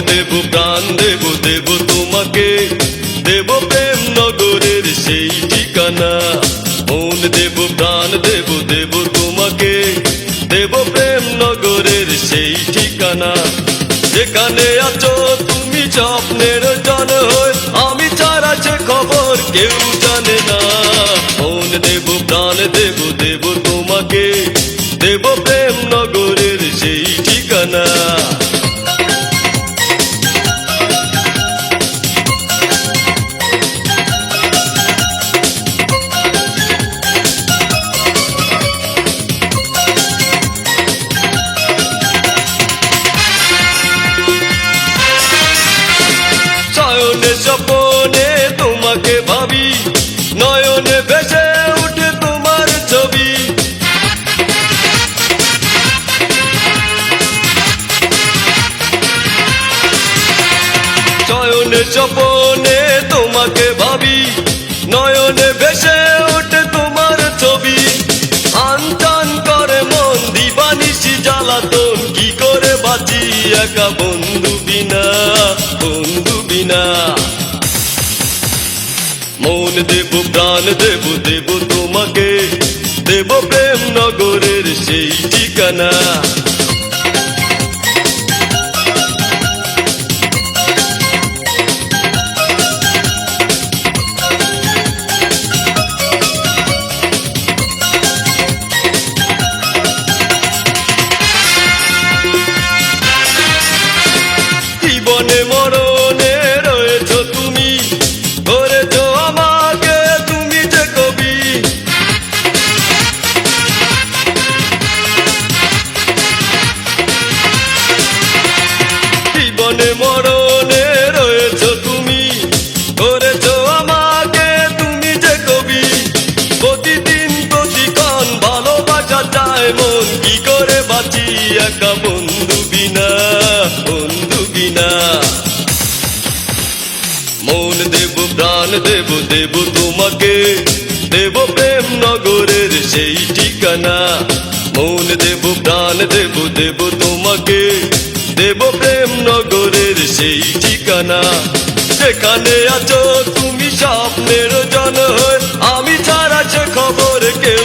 দেব, প্রাণ দেব দেব তোমাকে। দেব প্রেম নগরের সেই ঠিকানা। মন দেব, প্রাণ দেব দেব তোমাকে। দেব প্রেম নগরের সেই ঠিকানা। যেখানে আছো তুমি স্বপ্নের জন হয়ে, আমি ছাড়া সে খবর কেউ জানে না। মন দেব, প্রাণ দেব দেব তোমাকে। দেব প্রেম নগরের শয়নে স্বপনে তোমাকে ভাবি, নয়নে ভেসে ওঠে তোমার ছবি। আনটান করে মন দিবানিসি জ্বালাতন, কি করে বাঁচি একা বন্ধু বিনা বন্ধু বিনা? মন দেব, প্রাণ দেব দেব তোমাকে, দেব প্রেম নগরের সেই ঠিকানা। জীবনে মরণে না মন দেব প্রাণ দেব দেব তোমাকে দেব প্রেম নগরের সেই ঠিকানা মন দেব প্রাণ দেব দেব তোমাকে দেব প্রেম নগরের সেই ঠিকানা সেখানে আছো, তুমি স্বপ্নের জন আমি ছাড়া সে খবর কেউ